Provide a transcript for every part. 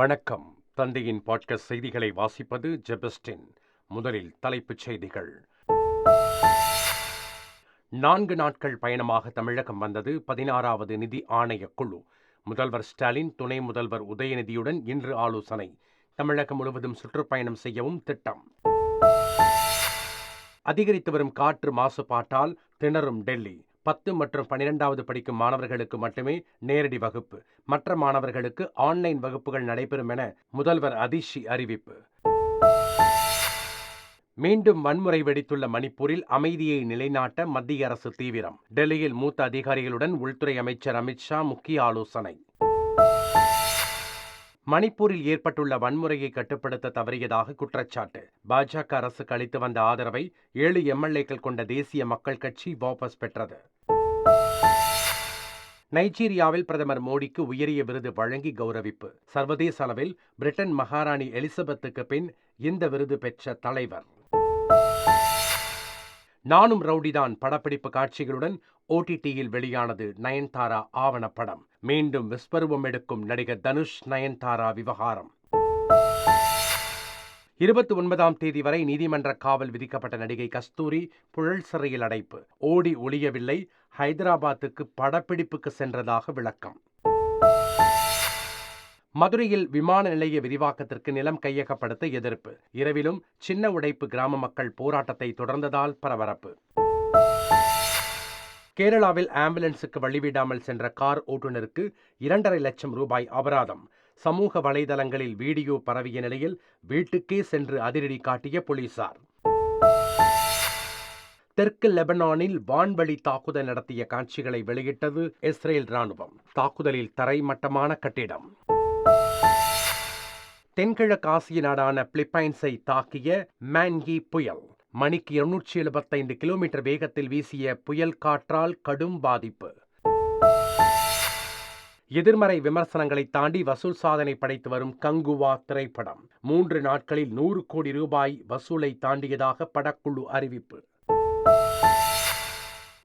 வணக்கம். தந்தையின் பாட்காஸ்ட் செய்திகளை வாசிப்பது ஜெபஸ்டின். முதலில் தலைப்புச் செய்திகள். நான்கு நாட்கள் பயணமாக தமிழகம் வந்தது பதினாறாவது நிதி ஆணையக் குழு. முதல்வர் ஸ்டாலின் துணை முதல்வர் உதயநிதியுடன் இன்று ஆலோசனை. தமிழகம் முழுவதும் சுற்றுப்பயணம் செய்யவும் திட்டம். அதிகரித்து வரும் காற்று மாசுபாட்டால் திணறும் டெல்லி. பத்து மற்றும் பனிரெண்டாவது படிக்கும் மாணவர்களுக்கு மட்டுமே நேரடி வகுப்பு. மற்ற மாணவர்களுக்கு ஆன்லைன் வகுப்புகள் நடைபெறும் என முதல்வர் அதிஷி அறிவிப்பு. மீண்டும் வன்முறை வெடித்துள்ள மணிப்பூரில் அமைதியை நிலைநாட்ட மத்திய அரசு தீவிரம். டெல்லியில் மூத்த அதிகாரிகளுடன் உள்துறை அமைச்சர் அமித்ஷா முக்கிய ஆலோசனை. மணிப்பூரில் ஏற்பட்டுள்ள வன்முறையை கட்டுப்படுத்த தவறியதாக குற்றச்சாட்டு. பாஜக அரசுக்கு அளித்து வந்த ஆதரவை ஏழு எம்எல்ஏக்கள் கொண்ட தேசிய மக்கள் கட்சி வாபஸ் பெற்றது. நைஜீரியாவில் பிரதமர் மோடிக்கு உயரிய விருது வழங்கி கௌரவிப்பு. சர்வதேச அளவில் பிரிட்டன் மகாராணி எலிசபெத்துக்கு பின் இந்த விருது பெற்ற தலைவர். நானும் ரவுடிதான் படப்பிடிப்பு காட்சிகளுடன் ஓடிடியில் வெளியானது நயன்தாரா ஆவணப்படம். மீண்டும் விஸ்வரூபம் எடுக்கும் நடிகர் தனுஷ் நயன்தாரா விவகாரம். இருபத்தி ஒன்பதாம் தேதி வரை நீதிமன்ற காவல் விதிக்கப்பட்ட நடிகை கஸ்தூரி புழல் சிறையில் அடைப்பு. ஓடி ஒளியவில்லை. ஹைதராபாத்துக்கு படப்பிடிப்புக்கு சென்றதாக விளக்கம். மதுரையில் விமான நிலைய விரிவாக்கத்திற்கு நிலம் கையகப்படுத்த எதிர்ப்பு. இரவிலும் சின்ன உடைப்பு கிராம மக்கள் போராட்டத்தை தொடர்ந்ததால் பரபரப்பு. கேரளாவில் ஆம்புலன்ஸுக்கு வழிவிடாமல் சென்ற கார் ஓட்டுநருக்கு இரண்டரை லட்சம் ரூபாய் அபராதம். சமூக வலைதளங்களில் வீடியோ பரவிய நிலையில் வீட்டுக்கே சென்று அதிரடி காட்டிய போலீசார். தெற்கு லெபனானில் வான்வழி தாக்குதல் நடத்திய காட்சிகளை வெளியிட்டது இஸ்ரேல் ராணுவம் தாக்குதலில் தரைமட்டமான கட்டிடம். தென்கிழக்காசிய நாடான பிலிப்பைன்ஸை தாக்கிய மேன்கி புயல். மணிக்கு இருநூற்றி எழுபத்தைந்து கிலோமீட்டர் வேகத்தில் வீசிய புயல் காற்றால் கடும் பாதிப்பு. எதிர்மறை விமர்சனங்களை தாண்டி வசூல் சாதனை படைத்து வரும் கங்குவா திரைப்படம். மூன்று நாட்களில் நூறு கோடி ரூபாய் வசூலை தாண்டியதாக படக்குழு அறிவிப்பு.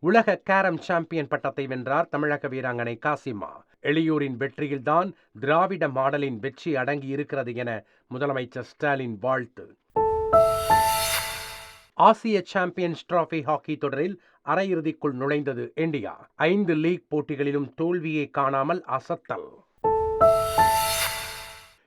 உலக கேரம் சாம்பியன் பட்டத்தை வென்றார் தமிழக வீராங்கனை காசிமா. எளியூரின் வெற்றியில்தான் திராவிட மாடலின் வெற்றி அடங்கி இருக்கிறது என முதலமைச்சர் ஸ்டாலின் வாழ்த்து. ஆசிய சாம்பியன்ஸ் டிராபி ஹாக்கி தொடரில் அரையிறுதிக்குள் நுழைந்தது இந்தியா. ஐந்து லீக் போட்டிகளிலும் தோல்வியை காணாமல் அசத்தல்.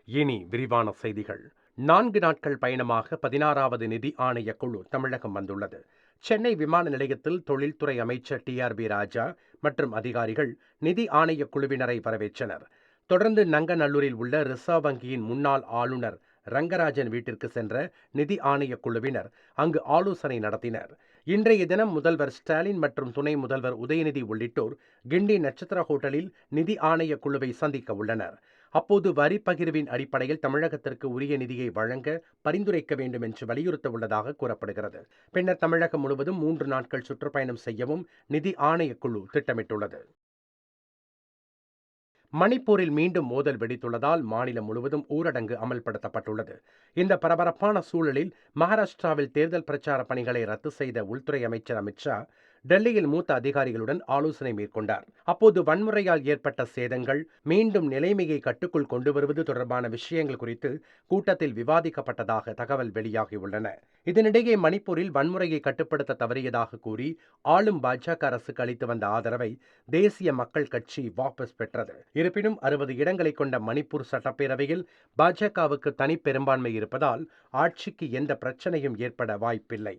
இனி விரிவான செய்திகள். நான்கு நாட்கள் பயணமாக பதினாறாவது நிதி ஆணைய குழு தமிழகம் வந்துள்ளது. சென்னை விமான நிலையத்தில் தொழில்துறை அமைச்சர் டி ஆர் பி ராஜா மற்றும் அதிகாரிகள் நிதி ஆணைய குழுவினரை வரவேற்றனர். தொடர்ந்து நங்கநல்லூரில் உள்ள ரிசர்வ் வங்கியின் முன்னாள் ஆளுநர் ரங்கராஜன் வீட்டிற்கு சென்ற நிதி ஆணைய குழுவினர் அங்கு ஆலோசனை நடத்தினர். இன்றைய தினம் முதல்வர் ஸ்டாலின் மற்றும் துணை முதல்வர் உதயநிதி உள்ளிட்டோர் கிண்டி நட்சத்திர ஹோட்டலில் நிதி ஆணைய குழுவை சந்திக்க உள்ளனர். அப்போது வரி பகிர்வின் அடிப்படையில் தமிழகத்திற்கு உரிய நிதியை வழங்க பரிந்துரைக்க வேண்டும் என்று வலியுறுத்த உள்ளதாக கூறப்படுகிறது. பின்னர் தமிழகம் முழுவதும் மூன்று நாட்கள் சுற்றுப்பயணம் செய்யவும் நிதி ஆணையக்குழு திட்டமிட்டுள்ளது. மணிப்பூரில் மீண்டும் மோதல் வெடித்துள்ளதால் மாநிலம் முழுவதும் ஊரடங்கு அமல்படுத்தப்பட்டுள்ளது. இந்த பரபரப்பான சூழலில் மகாராஷ்டிராவில் தேர்தல் பிரச்சார பணிகளை ரத்து செய்த உள்துறை அமைச்சர் அமித்ஷா டெல்லியில் மூத்த அதிகாரிகளுடன் ஆலோசனை மேற்கொண்டார். அப்போது வன்முறையால் ஏற்பட்ட சேதங்கள் மீண்டும் நிலைமையை கட்டுக்குள் கொண்டு வருவது தொடர்பான விஷயங்கள் குறித்து கூட்டத்தில் விவாதிக்கப்பட்டதாக தகவல் வெளியாகியுள்ளன. இதனிடையே மணிப்பூரில் வன்முறையை கட்டுப்படுத்த தவறியதாக கூறி ஆளும் பாஜக அரசுக்கு அளித்து வந்த ஆதரவை தேசிய மக்கள் கட்சி வாபஸ் பெற்றது. இருப்பினும் அறுபது இடங்களை கொண்ட மணிப்பூர் சட்டப்பேரவையில் பாஜகவுக்கு தனி பெரும்பான்மை இருப்பதால் ஆட்சிக்கு எந்த பிரச்சனையும் ஏற்பட வாய்ப்பில்லை.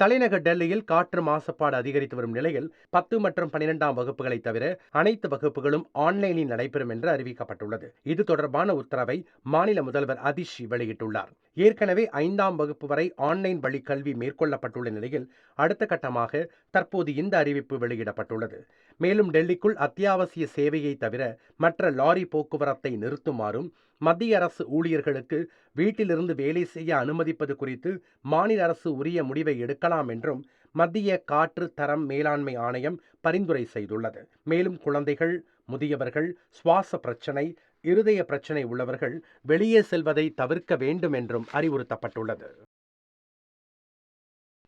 தலைநகர் டெல்லியில் காற்று மாசுபாடு அதிகரித்து வரும் நிலையில் பத்து மற்றும் பனிரெண்டாம் வகுப்புகளை தவிர அனைத்து வகுப்புகளும் ஆன்லைனில் நடைபெறும் என்று அறிவிக்கப்பட்டுள்ளது. இது தொடர்பான உத்தரவை மாநில முதல்வர் அதிஷி வெளியிட்டுள்ளார். ஏற்கனவே ஐந்தாம் வகுப்பு வரை ஆன்லைன் வழி கல்வி மேற்கொள்ளப்பட்டுள்ள நிலையில் அடுத்த கட்டமாக தற்போது இந்த அறிவிப்பு வெளியிடப்பட்டுள்ளது. மேலும் டெல்லிக்குள் அத்தியாவசிய சேவையை தவிர மற்ற லாரி போக்குவரத்தை நிறுத்துமாறும் மத்திய அரசு ஊழியர்களுக்கு வீட்டிலிருந்து வேலை செய்ய அனுமதிப்பது குறித்து மாநில அரசு உரிய முடிவை எடுக்கலாம் என்றும் மத்திய காற்று தரம் மேலாண்மை ஆணையம் பரிந்துரை செய்துள்ளது. மேலும் குழந்தைகள் முதியவர்கள் சுவாச பிரச்சனை இருதய பிரச்சனை உள்ளவர்கள் வெளியே செல்வதை தவிர்க்க வேண்டும் என்றும் அறிவுறுத்தப்பட்டுள்ளது.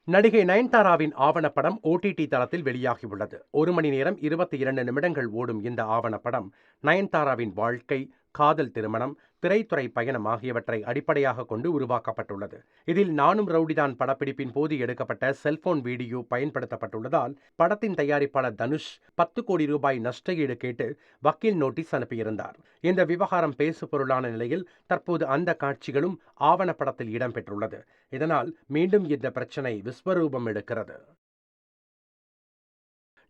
நடிகை நயன்தாராவின் ஆவணப்படம் ஓடிடி தளத்தில் வெளியாகியுள்ளது. ஒரு மணி நேரம் இருபத்தி இரண்டு நிமிடங்கள் ஓடும் இந்த ஆவணப்படம் நயன்தாராவின் வாழ்க்கை காதல் திருமணம் திரைத்துறை பயணம் ஆகியவற்றை அடிப்படையாக கொண்டு உருவாக்கப்பட்டுள்ளது. இதில் நானும் ரவுடிதான் படப்பிடிப்பின் போது எடுக்கப்பட்ட செல்போன் வீடியோ பயன்படுத்தப்பட்டுள்ளதால் படத்தின் தயாரிப்பாளர் தனுஷ் பத்து கோடி ரூபாய் நஷ்ட ஈடு கேட்டு வக்கீல் நோட்டீஸ் அனுப்பியிருந்தார். இந்த விவகாரம் பேசு பொருளான நிலையில் தற்போது அந்த காட்சிகளும் ஆவணப்படத்தில் இடம்பெற்றுள்ளது. இதனால் மீண்டும் இந்த பிரச்சனை விஸ்வரூபம் எடுக்கிறது.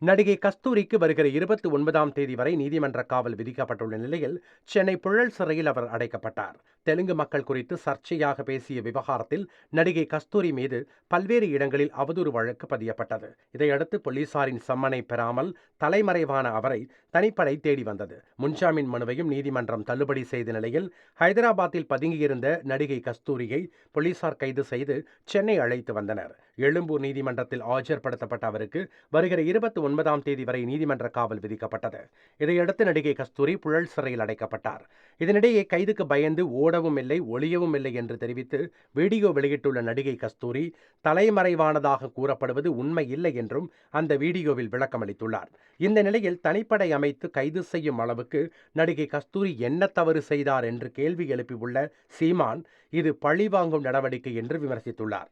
நடிகை கஸ்தூரிக்கு வருகிற இருபத்தி ஒன்பதாம் தேதி வரை நீதிமன்ற காவல் விதிக்கப்பட்டுள்ள நிலையில் சென்னை புழல் சிறையில் அவர் அடைக்கப்பட்டார். தெலுங்கு மக்கள் குறித்து சர்ச்சையாக பேசிய விவகாரத்தில் நடிகை கஸ்தூரி மீது பல்வேறு இடங்களில் அவதூறு வழக்கு பதியப்பட்டது. இதையடுத்து போலீசாரின் சம்மனை பெறாமல் தலைமறைவான அவரை தனிப்படை தேடி வந்தது. முன்ஜாமீன் மனுவையும் நீதிமன்றம் தள்ளுபடி செய்த நிலையில் ஹைதராபாத்தில் பதுங்கியிருந்த நடிகை கஸ்தூரியை போலீசார் கைது செய்து சென்னை அழைத்து வந்தனர். எழும்பூர் நீதிமன்றத்தில் ஆஜர்படுத்தப்பட்ட அவருக்கு வருகிற இருபத்தி ஒன்பதாம் தேதி வரை நீதிமன்ற காவல் விதிக்கப்பட்டது. இதையடுத்து நடிகை கஸ்தூரி புழல் சிறையில் அடைக்கப்பட்டார். இதனிடையே கைதுக்கு பயந்து ஓடவும் இல்லை ஒளியவும் இல்லை என்று தெரிவித்து வீடியோ வெளியிட்டுள்ள நடிகை கஸ்தூரி தலைமறைவானதாக கூறப்படுவது உண்மை இல்லை என்றும் அந்த வீடியோவில் விளக்கமளித்துள்ளார் இந்த நிலையில் தனிப்படை அமைத்து கைது செய்யும் அளவுக்கு நடிகை கஸ்தூரி என்ன தவறு செய்தார் என்று கேள்வி எழுப்பியுள்ள சீமான் இது பழிவாங்கும் நடவடிக்கை என்று விமர்சித்துள்ளார்.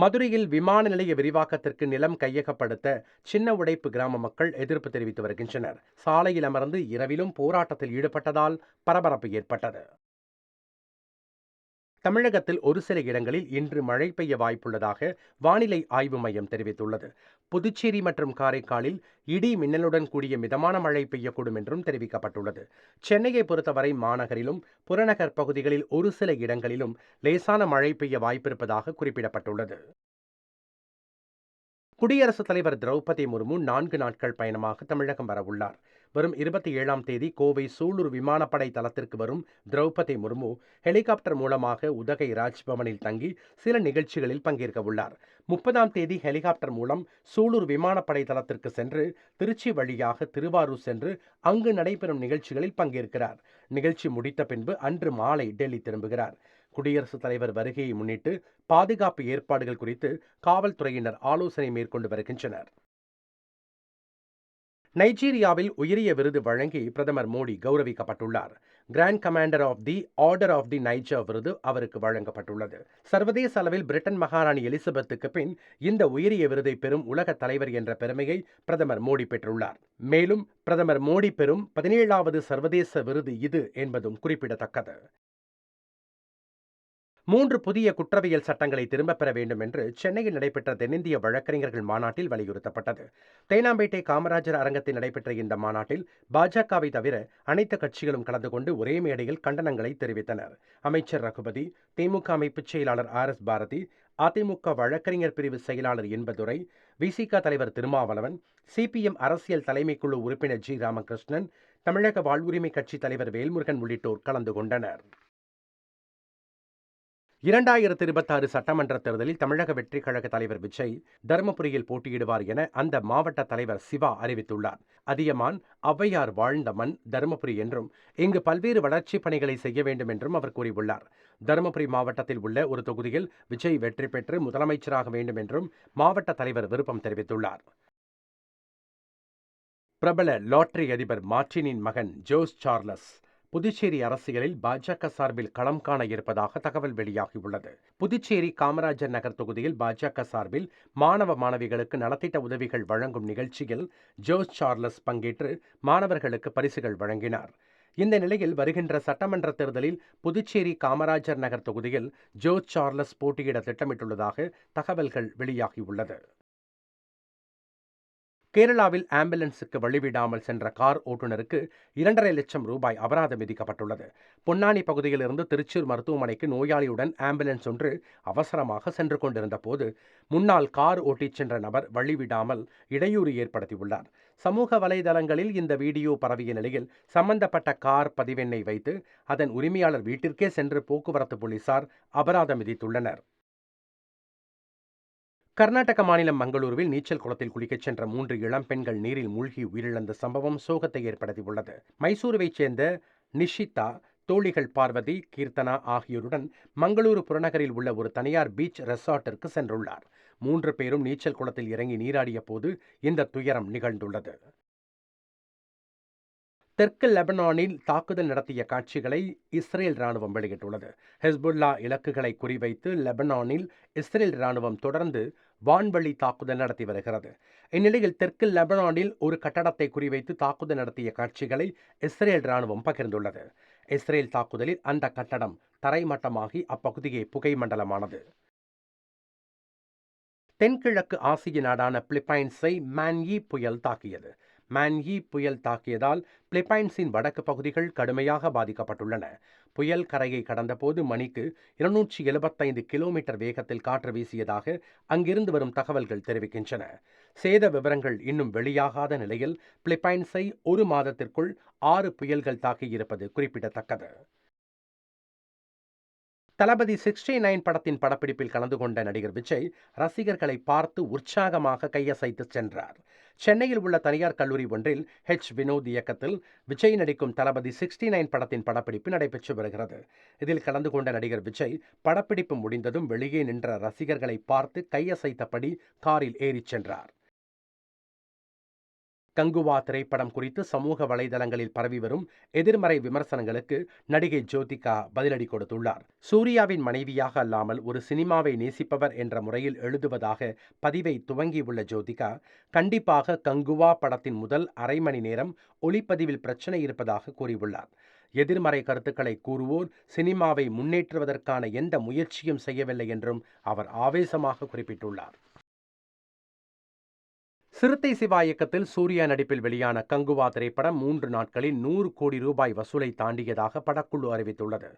மதுரையில் விமான நிலைய விரிவாக்கத்திற்கு நிலம் கையகப்படுத்த சின்ன உடைப்பு கிராம மக்கள் எதிர்ப்பு தெரிவித்து வருகின்றனர். சாலையில் அமர்ந்து இரவிலும் போராட்டத்தில் ஈடுபட்டதால் பரபரப்பு ஏற்பட்டது. தமிழகத்தில் ஒரு சில இடங்களில் இன்று மழை பெய்ய வாய்ப்புள்ளதாக வானிலை ஆய்வு மையம் தெரிவித்துள்ளது. புதுச்சேரி மற்றும் காரைக்காலில் இடி மின்னலுடன் கூடிய மிதமான மழை பெய்யக்கூடும் என்றும் தெரிவிக்கப்பட்டுள்ளது. சென்னையை பொறுத்தவரை மாநகரிலும் புறநகர் பகுதிகளில் ஒரு சில இடங்களிலும் லேசான மழை பெய்ய வாய்ப்பிருப்பதாக குறிப்பிடப்பட்டுள்ளது. குடியரசுத் தலைவர் திரௌபதி முர்மு நான்கு நாட்கள் பயணமாக தமிழகம் வரவுள்ளார். வரும் இருபத்தி ஏழாம் தேதி கோவை சூலூர் விமானப்படை தளத்திற்கு வரும் திரௌபதி முர்மு ஹெலிகாப்டர் மூலமாக உதகை ராஜ்பவனில் தங்கி சில நிகழ்ச்சிகளில் பங்கேற்க உள்ளார். முப்பதாம் தேதி ஹெலிகாப்டர் மூலம் சூலூர் விமானப்படை தளத்திற்கு சென்று திருச்சி வழியாக திருவாரூர் சென்று அங்கு நடைபெறும் நிகழ்ச்சிகளில் பங்கேற்கிறார். நிகழ்ச்சி முடித்த பின்பு அன்று மாலை டெல்லி திரும்புகிறார். குடியரசுத் தலைவர் வருகையை முன்னிட்டு பாதுகாப்பு ஏற்பாடுகள் குறித்து காவல்துறையினர் ஆலோசனை மேற்கொண்டு வருகின்றனர். நைஜீரியாவில் உயரிய விருது வழங்கி பிரதமர் Modi கௌரவிக்கப்பட்டுள்ளார். Grand commander of the order of the Niger விருது அவருக்கு வழங்கப்பட்டுள்ளது. சர்வதேச அளவில் பிரிட்டன் மகாராணி எலிசபெத்துக்கு பின் இந்த உயரிய விருதை பெறும் உலக தலைவர் என்ற பெருமையை பிரதமர் மோடி பெற்றுள்ளார். மேலும் பிரதமர் மோடி பெறும் பதினேழாவது சர்வதேச விருது இது என்பதும் குறிப்பிடத்தக்கது. மூன்று புதிய குற்றவியல் சட்டங்களை திரும்பப் பெற வேண்டும் என்று சென்னையில் நடைபெற்ற தென்னிந்திய வழக்கறிஞர்கள் மாநாட்டில் வலியுறுத்தப்பட்டது. தேனாம்பேட்டை காமராஜர் அரங்கத்தில் நடைபெற்ற இந்த மாநாட்டில் பாஜகவை தவிர அனைத்து கட்சிகளும் கலந்து கொண்டு ஒரே மேடையில் கண்டனங்களை தெரிவித்தனர். அமைச்சர் ரகுபதி திமுக அமைப்புச் செயலாளர் ஆர் எஸ் பாரதி அதிமுக வழக்கறிஞர் பிரிவு செயலாளர் என்பதுரை விசிக தலைவர் திருமாவளவன் சிபிஎம் அரசியல் தலைமைக்குழு உறுப்பினர் ஜி ராமகிருஷ்ணன் தமிழக வாழ்வுரிமை கட்சி தலைவர் வேல்முருகன் உள்ளிட்டோர் கலந்து கொண்டனர். இரண்டாயிரத்தி இருபத்தாறு சட்டமன்ற தேர்தலில் தமிழக வெற்றி கழக தலைவர் விஜய் தருமபுரியில் போட்டியிடுவார் என அந்த மாவட்ட தலைவர் சிவா அறிவித்துள்ளார். அதியமான் ஔவையார் வாழ்ந்த மண் தருமபுரி என்றும் இங்கு பல்வேறு வளர்ச்சிப் பணிகளை செய்ய வேண்டும் என்றும் அவர் கூறியுள்ளார். தருமபுரி மாவட்டத்தில் உள்ள ஒரு தொகுதியில் விஜய் வெற்றி பெற்று முதலமைச்சராக வேண்டும் என்றும் மாவட்ட தலைவர் விருப்பம் தெரிவித்துள்ளார். பிரபல லாட்டரி அதிபர் மார்டினின் மகன் ஜோஸ் சார்லஸ் புதுச்சேரி அரசியலில் பாஜக சார்பில் களம் காண இருப்பதாக தகவல் வெளியாகியுள்ளது. புதுச்சேரி காமராஜர் நகர் தொகுதியில் பாஜக சார்பில் மாணவ மாணவிகளுக்கு நலத்திட்ட உதவிகள் வழங்கும் நிகழ்ச்சியில் ஜோஸ் சார்லஸ் பங்கேற்று மாணவர்களுக்கு பரிசுகள் வழங்கினார். இந்த நிலையில் வருகின்ற சட்டமன்ற தேர்தலில் புதுச்சேரி காமராஜர் நகர் தொகுதியில் ஜோ சார்லஸ் போட்டியிட திட்டமிட்டுள்ளதாக தகவல்கள் வெளியாகியுள்ளது. கேரளாவில் ஆம்புலன்ஸுக்கு வழிவிடாமல் சென்ற கார் ஓட்டுநருக்கு இரண்டரை லட்சம் ரூபாய் அபராதம் விதிக்கப்பட்டுள்ளது. பொன்னானி பகுதியிலிருந்து திருச்சூர் மருத்துவமனைக்கு நோயாளியுடன் ஆம்புலன்ஸ் ஒன்று அவசரமாக சென்று கொண்டிருந்த போது முன்னால் கார் ஓட்டிச் சென்ற நபர் வழிவிடாமல் இடையூறு ஏற்படுத்தியுள்ளார். சமூக வலைதளங்களில் இந்த வீடியோ பரவிய நிலையில் சம்பந்தப்பட்ட கார் பதிவெண்ணை வைத்து அதன் உரிமையாளர் வீட்டிற்கே சென்று போக்குவரத்து போலீசார் அபராதம் விதித்துள்ளனர். கர்நாடக மாநிலம் மங்களூருவில் நீச்சல் குளத்தில் குளிக்கச் சென்ற மூன்று இளம் பெண்கள் நீரில் மூழ்கி உயிரிழந்த சம்பவம் சோகத்தை ஏற்படுத்தியுள்ளது. மைசூருவைச் சேர்ந்த நிஷிதா தோழிகள் பார்வதி கீர்த்தனா ஆகியோருடன் மங்களூரு புறநகரில் உள்ள ஒரு தனியார் பீச் ரெசார்ட்டிற்கு சென்றுள்ளார். மூன்று பேரும் நீச்சல் குளத்தில் இறங்கி நீராடிய போது இந்த துயரம் நிகழ்ந்துள்ளது. தெற்கு லெபனானில் தாக்குதல் நடத்திய காட்சிகளை இஸ்ரேல் ராணுவம் வெளியிட்டுள்ளது. ஹெஸ்புல்லா இலக்குகளை குறிவைத்து லெபனானில் இஸ்ரேல் ராணுவம் தொடர்ந்து வான்வழி தாக்குதல் நடத்தி வருகிறது. இந்நிலையில் தெற்கு லெபனானில் ஒரு கட்டடத்தை குறிவைத்து தாக்குதல் நடத்திய காட்சிகளை இஸ்ரேல் ராணுவம் பகிர்ந்துள்ளது. இஸ்ரேல் தாக்குதலில் அந்த கட்டடம் தரைமட்டமாகி அப்பகுதியே புகை மண்டலமானது. தென்கிழக்கு ஆசிய நாடான பிலிப்பைன்ஸை மான்யி புயல் தாக்கியது. மான்யி புயல் தாக்கியதால் பிலிப்பைன்ஸின் வடக்கு பகுதிகள் கடுமையாக பாதிக்கப்பட்டுள்ளன. புயல் கரையை கடந்தபோது மணிக்கு இருநூற்றி எழுபத்தைந்து கிலோமீட்டர் வேகத்தில் காற்று வீசியதாக அங்கிருந்து வரும் தகவல்கள் தெரிவிக்கின்றன. சேத விவரங்கள் இன்னும் வெளியாகாத நிலையில் பிலிப்பைன்ஸை ஒரு மாதத்திற்குள் ஆறு புயல்கள் தாக்கியிருப்பது குறிப்பிடத்தக்கது. தளபதி சிக்ஸ்டி நைன் படத்தின் படப்பிடிப்பில் கலந்து கொண்ட நடிகர் விஜய் ரசிகர்களை பார்த்து உற்சாகமாக கையசைத்து சென்றார். சென்னையில் உள்ள தனியார் கல்லூரி ஒன்றில் ஹெச் வினோத் இயக்கத்தில் விஜய் நடிக்கும் தளபதி சிக்ஸ்டி நைன் படத்தின் படப்பிடிப்பு நடைபெற்று வருகிறது. இதில் கலந்து கொண்ட நடிகர் விஜய் படப்பிடிப்பு முடிந்ததும் வெளியே நின்ற ரசிகர்களை பார்த்து கையசைத்தபடி காரில் ஏறிச் சென்றார். கங்குவா திரைப்படம் குறித்து சமூக வலைதளங்களில் பரவி வரும் எதிர்மறை விமர்சனங்களுக்கு நடிகை ஜோதிகா பதிலடி கொடுத்துள்ளார். சூர்யாவின் மனைவியாக அல்லாமல் ஒரு சினிமாவை நேசிப்பவர் என்ற முறையில் எழுதுவதாக பதிவை துவங்கியுள்ள ஜோதிகா கண்டிப்பாக கங்குவா படத்தின் முதல் அரை மணி நேரம் ஒளிப்பதிவில் பிரச்சனை இருப்பதாக கூறியுள்ளார். எதிர்மறை கருத்துக்களை கூறுவோர் சினிமாவை முன்னேற்றுவதற்கான எந்த முயற்சியும் செய்யவில்லை என்றும் அவர் ஆவேசமாக குறிப்பிட்டுள்ளார். சிறுத்தை சிவா இயக்கத்தில் சூர்யா நடிப்பில் வெளியான கங்குவா திரைப்படம் மூன்று நாட்களில் நூறு கோடி ரூபாய் வசூலை தாண்டியதாக படக்குழு அறிவித்துள்ளது.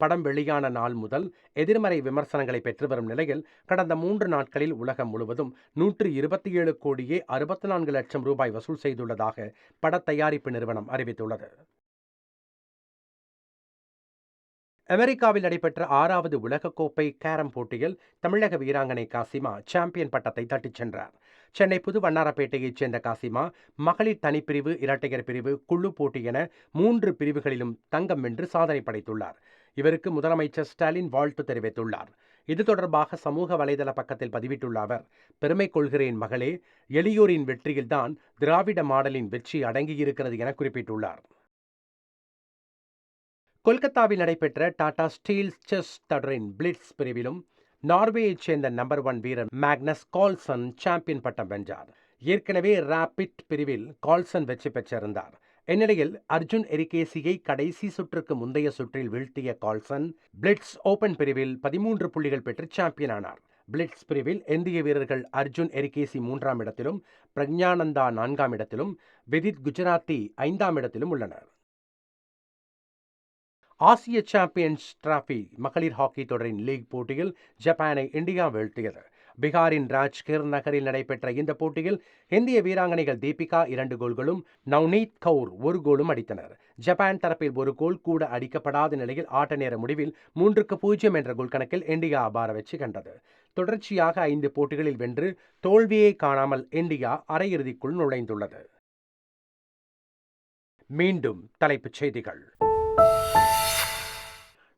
படம் வெளியான நாள் முதல் எதிர்மறை விமர்சனங்களை பெற்று வரும் நிலையில் கடந்த மூன்று நாட்களில் உலகம் முழுவதும் நூற்று இருபத்தி ஏழு கோடியே அறுபத்தி நான்கு லட்சம் ரூபாய் வசூல் செய்துள்ளதாக பட தயாரிப்பு நிறுவனம் அறிவித்துள்ளது. அமெரிக்காவில் நடைபெற்ற ஆறாவது உலகக்கோப்பை கேரம் போட்டியில் தமிழக வீராங்கனை காசிமா சாம்பியன் பட்டத்தை தட்டிச் சென்றார். சென்னை புது வண்ணாரப்பேட்டையைச் சேர்ந்த காசிமா மகளிர் தனிப்பிரிவு இரட்டையர் பிரிவு குழு போட்டி என மூன்று பிரிவுகளிலும் தங்கம் வென்று சாதனை படைத்துள்ளார். இவருக்கு முதலமைச்சர் ஸ்டாலின் வாழ்த்து தெரிவித்துள்ளார். இது தொடர்பாக சமூக வலைதள பக்கத்தில் பதிவிட்டுள்ள அவர் பெருமை கொள்கிறேன் மகளே எளியோரின் வெற்றியில்தான் திராவிட மாடலின் வெற்றி அடங்கியிருக்கிறது என குறிப்பிட்டுள்ளார். கொல்கத்தாவில் நடைபெற்ற டாடா ஸ்டீல் செஸ் தொடரின் பிளிட்ஸ் பிரிவிலும் நார்வேயைச் சேர்ந்த நம்பர் ஒன் வீரர் மேக்னஸ் கால்சன் சாம்பியன் பட்டம் வென்றார். ஏற்கனவே ராபிட் பிரிவில் கால்சன் வெற்றி பெற்றிருந்தார். இந்நிலையில் அர்ஜுன் எரிகேசியை கடைசி சுற்றுக்கு முந்தைய சுற்றில் வீழ்த்திய கால்சன் பிளிட்ஸ் ஓபன் பிரிவில் பதிமூன்று புள்ளிகள் பெற்று சாம்பியன் ஆனார். பிளிட்ஸ் பிரிவில் இந்திய வீரர்கள் அர்ஜுன் எரிகேசி மூன்றாம் இடத்திலும் பிரக்ஞானந்தா நான்காம் இடத்திலும் விதித் குஜராத்தி ஐந்தாம் இடத்திலும் உள்ளனர். ஆசிய சாம்பியன்ஸ் டிராபி மகளிர் ஹாக்கி தொடரின் லீக் போட்டியில் ஜப்பானை இந்தியா வீழ்த்தியது. பீகாரின் ராஜ்கிர் நகரில் நடைபெற்ற இந்த போட்டியில் இந்திய வீராங்கனைகள் தீபிகா இரண்டு கோல்களும் நவ்னீத் கவுர் ஒரு கோலும் அடித்தனர். ஜப்பான் தரப்பில் ஒரு கோல் கூட அடிக்கப்படாத நிலையில் ஆட்ட நேர முடிவில் மூன்றுக்கு பூஜ்ஜியம் என்ற கோல் கணக்கில் இந்தியா அபார வெற்றி கண்டது. தொடர்ச்சியாக ஐந்து போட்டிகளில் வென்று தோல்வியை காணாமல் இந்தியா அரையிறுதிக்குள் நுழைந்துள்ளது. மீண்டும் தலைப்புச் செய்திகள்.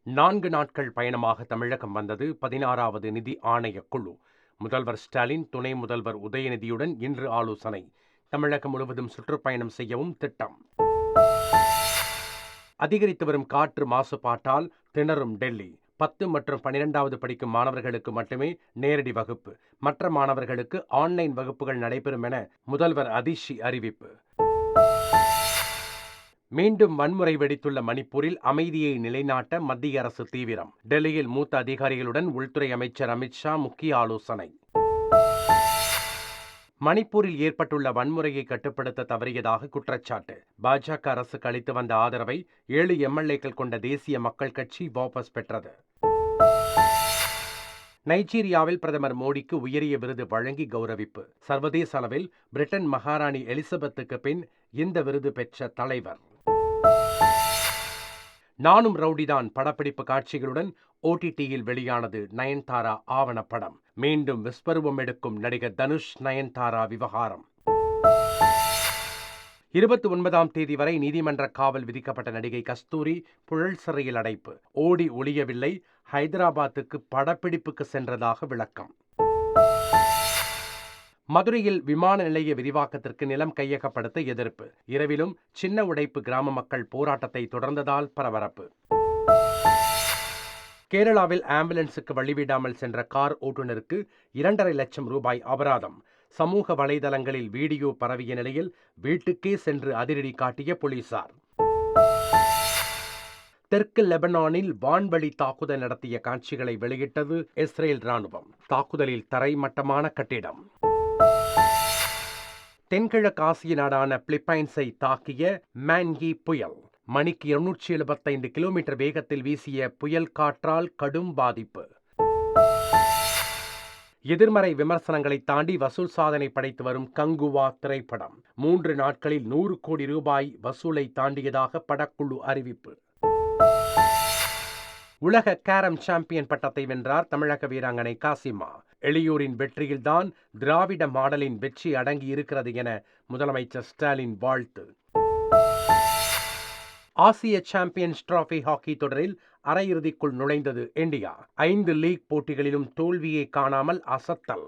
நான்கு நாட்கள் பயணமாக தமிழகம் வந்தது பதினாறாவது நிதி ஆணைய குழு. முதல்வர் ஸ்டாலின் துணை முதல்வர் உதயநிதியுடன் இன்று ஆலோசனை. தமிழகம் முழுவதும் சுற்றுப்பயணம் செய்யவும் திட்டம். அதிகரித்து வரும் காற்று மாசுபாட்டால் திணறும் டெல்லி. பத்து மற்றும் பனிரெண்டாவது படிக்கும் மாணவர்களுக்கு மட்டுமே நேரடி வகுப்பு. மற்ற மாணவர்களுக்கு ஆன்லைன் வகுப்புகள் நடைபெறும் என முதல்வர் அதிஷி அறிவிப்பு. மீண்டும் வன்முறை வெடித்துள்ள மணிப்பூரில் அமைதியை நிலைநாட்ட மத்திய அரசு தீவிரம். டெல்லியில் மூத்த அதிகாரிகளுடன் உள்துறை அமைச்சர் அமித்ஷா முக்கிய ஆலோசனை. மணிப்பூரில் ஏற்பட்டுள்ள வன்முறையை கட்டுப்படுத்த தவறியதாக குற்றச்சாட்டு. பாஜக அரசுக்கு அளித்து வந்த ஆதரவை ஏழு எம்எல்ஏக்கள் கொண்ட தேசிய மக்கள் கட்சி வாபஸ் பெற்றது. நைஜீரியாவில் பிரதமர் மோடிக்கு உயரிய விருது வழங்கி கௌரவிப்பு. சர்வதேச அளவில் பிரிட்டன் மகாராணி எலிசபெத்துக்கு பின் இந்த விருது பெற்ற தலைவர். நானும் ரவுடிதான் படப்பிடிப்பு காட்சிகளுடன் ஓடிடியில் வெளியானது நயன்தாரா ஆவணப்படம். மீண்டும் விஸ்வரூபம் எடுக்கும் நடிகர் தனுஷ் நயன்தாரா விவகாரம். இருபத்தி ஒன்பதாம் தேதி வரை நீதிமன்ற காவல் விதிக்கப்பட்ட நடிகை கஸ்தூரி புழல் சிறையில் அடைப்பு. ஓடி ஒளியவில்லை. ஹைதராபாத்துக்கு படப்பிடிப்புக்கு சென்றதாக விளக்கம். மதுரையில் விமான நிலைய விரிவாக்கத்திற்கு நிலம் கையகப்படுத்த எதிர்ப்பு. இரவிலும் சின்ன உடைப்பு கிராம மக்கள் போராட்டத்தை தொடர்ந்ததால் பரபரப்பு. கேரளாவில் ஆம்புலன்ஸுக்கு வழிவிடாமல் சென்ற கார் ஓட்டுநருக்கு இரண்டரை லட்சம் ரூபாய் அபராதம். சமூக வலைதளங்களில் வீடியோ பரவிய நிலையில் வீட்டுக்கே சென்று அதிரடி காட்டிய போலீசார். தெற்கு லெபனானில் வான்வழி தாக்குதல் நடத்திய காட்சிகளை வெளியிட்டது இஸ்ரேல் ராணுவம் தாக்குதலில் தரைமட்டமான கட்டிடம். தென்கிழக்காசிய நாடான பிலிப்பைன்ஸை தாக்கிய மேன்கி புயல். மணிக்கு இருநூற்றி எழுபத்தைந்து கிலோமீட்டர் வேகத்தில் வீசிய புயல் காற்றால் கடும் பாதிப்பு. எதிர்மறை விமர்சனங்களை தாண்டி வசூல் சாதனை படைத்து வரும் கங்குவா திரைப்படம். மூன்று நாட்களில் நூறு கோடி ரூபாய் வசூலை தாண்டியதாக படக்குழு அறிவிப்பு. உலக கேரம் சாம்பியன் பட்டத்தை வென்றார் தமிழக வீராங்கனை காசிமா. எளியூரின் வெற்றியில்தான் திராவிட மாடலின் வெற்றி அடங்கி இருக்கிறது என முதலமைச்சர் ஸ்டாலின் வாழ்த்து. ஆசிய சாம்பியன்ஸ் டிராபி ஹாக்கி தொடரில் அரையிறுதிக்குள் நுழைந்தது இந்தியா. ஐந்து லீக் போட்டிகளிலும் தோல்வியை காணாமல் அசத்தல்.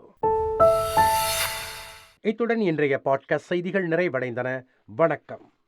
இத்துடன் இன்றைய பாட்காஸ்ட் செய்திகள் நிறைவடைந்தன. வணக்கம்.